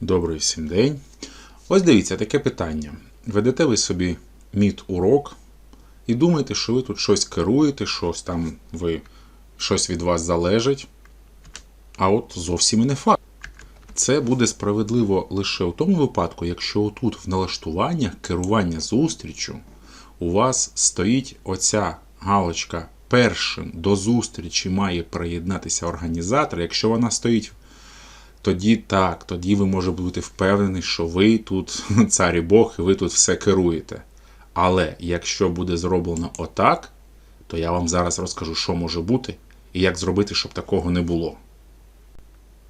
Добрий всім день. Ось дивіться, таке питання. Ведете ви собі мід-урок і думаєте, що ви тут щось керуєте, щось там ви, щось від вас залежить. А от зовсім і не факт. Це буде справедливо лише у тому випадку, якщо отут в налаштуваннях керування зустрічю у вас стоїть оця галочка першим до зустрічі має приєднатися організатор. Якщо вона стоїть тоді так, тоді ви можете бути впевнені, що ви тут цар і Бог, і ви тут все керуєте. Але якщо буде зроблено отак, то я вам зараз розкажу, що може бути і як зробити, щоб такого не було.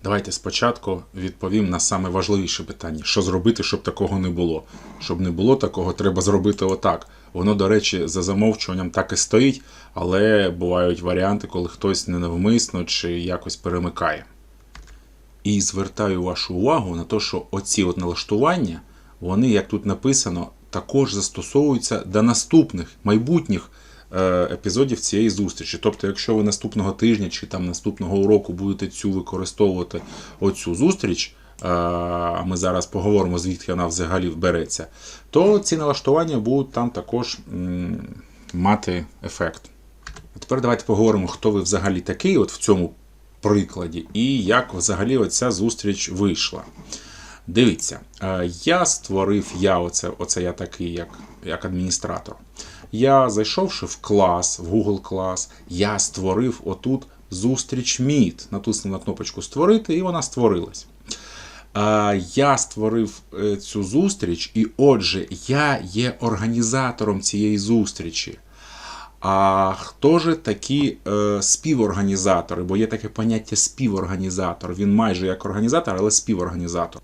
Давайте спочатку відповім на саме важливіше питання: що зробити, щоб такого не було. Щоб не було такого, треба зробити отак. Воно, до речі, за замовчуванням так і стоїть, але бувають варіанти, коли хтось ненавмисно чи якось перемикає. І звертаю вашу увагу на те, що оці от налаштування, вони, як тут написано, також застосовуються до наступних майбутніх е, епізодів цієї зустрічі. Тобто, якщо ви наступного тижня чи там наступного уроку будете цю використовувати оцю зустріч, е, а ми зараз поговоримо, звідки вона взагалі береться, то ці налаштування будуть там також мати ефект. Тепер давайте поговоримо, хто ви взагалі такий, от в цьому прикладі, і як взагалі оця зустріч вийшла. Дивіться, е, я створив, я оце, оце я такий, як, як адміністратор. Я зайшовши в клас, в Google клас, я створив отут зустріч Meet. Натиснув на кнопочку Створити, і вона створилась. Е, Я створив е, цю зустріч, і отже, я є організатором цієї зустрічі. А хто ж такі е, співорганізатори? Бо є таке поняття співорганізатор. Він майже як організатор, але співорганізатор.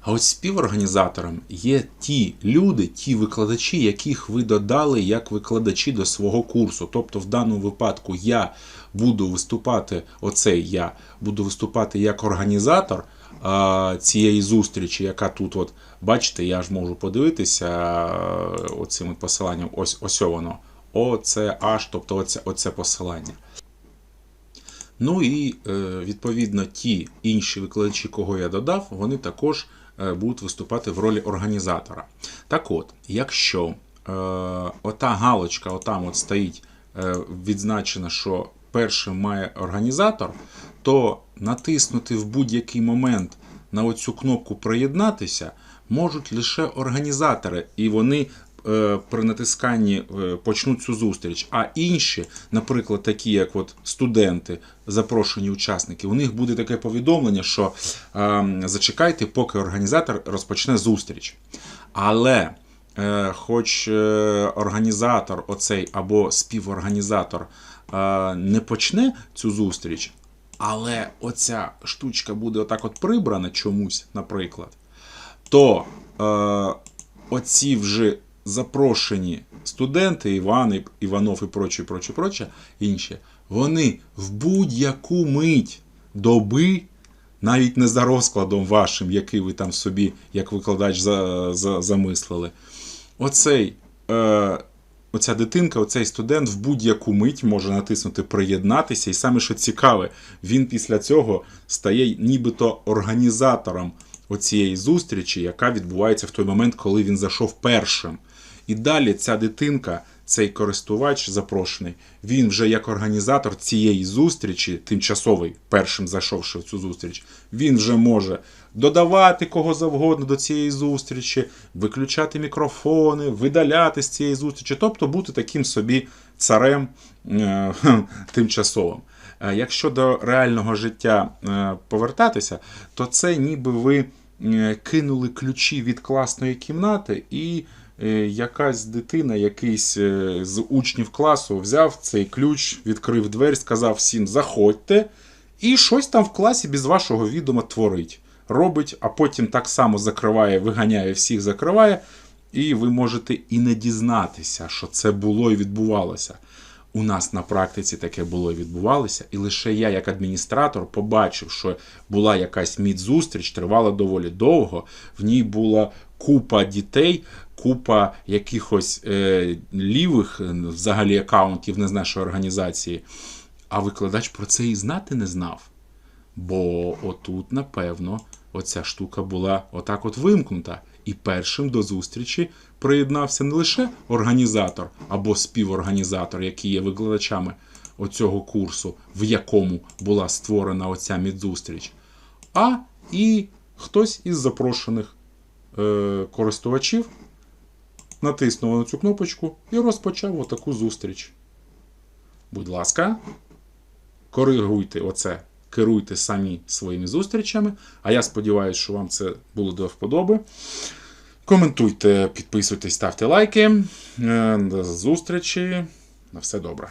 А от співорганізатором є ті люди, ті викладачі, яких ви додали як викладачі до свого курсу. Тобто, в даному випадку я буду виступати, оцей я буду виступати як організатор а, цієї зустрічі, яка тут, от, бачите, я ж можу подивитися а, оцим посиланням. Ось ось воно. Аж, тобто оце, оце посилання. Ну і е, відповідно ті інші викладачі, кого я додав, вони також е, будуть виступати в ролі організатора. Так от, якщо е, ота галочка, отам от стоїть відзначено, що першим має організатор, то натиснути в будь-який момент на оцю кнопку Приєднатися можуть лише організатори, і вони при натисканні е, почнуть цю зустріч. А інші, наприклад, такі як от студенти, запрошені учасники, у них буде таке повідомлення, що е, зачекайте, поки організатор розпочне зустріч. Але е, хоч е, організатор оцей або співорганізатор е, не почне цю зустріч, але оця штучка буде отак от прибрана чомусь, наприклад, то е, оці вже запрошені студенти, Іван, Іванов і прочі, прочі, прочі, інші, вони в будь-яку мить доби, навіть не за розкладом вашим, який ви там собі, як викладач, за, за, замислили, оцей, е, оця дитинка, оцей студент в будь-яку мить може натиснути приєднатися. І саме що цікаве, він після цього стає нібито організатором оцієї зустрічі, яка відбувається в той момент, коли він зайшов першим. І далі ця дитинка, цей користувач запрошений, він вже як організатор цієї зустрічі, тимчасовий, першим зайшовши в цю зустріч, він вже може додавати кого завгодно до цієї зустрічі, виключати мікрофони, видаляти з цієї зустрічі, тобто бути таким собі царем е, тимчасовим. Е, Якщо до реального життя е, повертатися, то це ніби ви кинули ключі від класної кімнати, і якась дитина, якийсь е, з учнів класу взяв цей ключ, відкрив двері, сказав всім заходьте, і щось там в класі без вашого відома творить. Робить, а потім так само закриває, виганяє всіх, закриває, і ви можете і не дізнатися, що це було і відбувалося. У нас на практиці таке було і відбувалося, і лише я, як адміністратор, побачив, що була якась мідзустріч, тривала доволі довго. В ній була купа дітей, купа якихось е, лівих е, взагалі акаунтів не з нашої організації. А викладач про це і знати не знав. Бо отут, напевно, оця штука була отак от вимкнута. І першим до зустрічі приєднався не лише організатор або співорганізатор, які є викладачами оцього курсу, в якому була створена оця мідзустріч, а і хтось із запрошених е, користувачів натиснув на цю кнопочку і розпочав отаку зустріч. Будь ласка, коригуйте оце, керуйте самі своїми зустрічами. А я сподіваюся, що вам це було до вподоби. Коментуйте, підписуйтесь, ставте лайки. Е, До зустрічі. На все добре.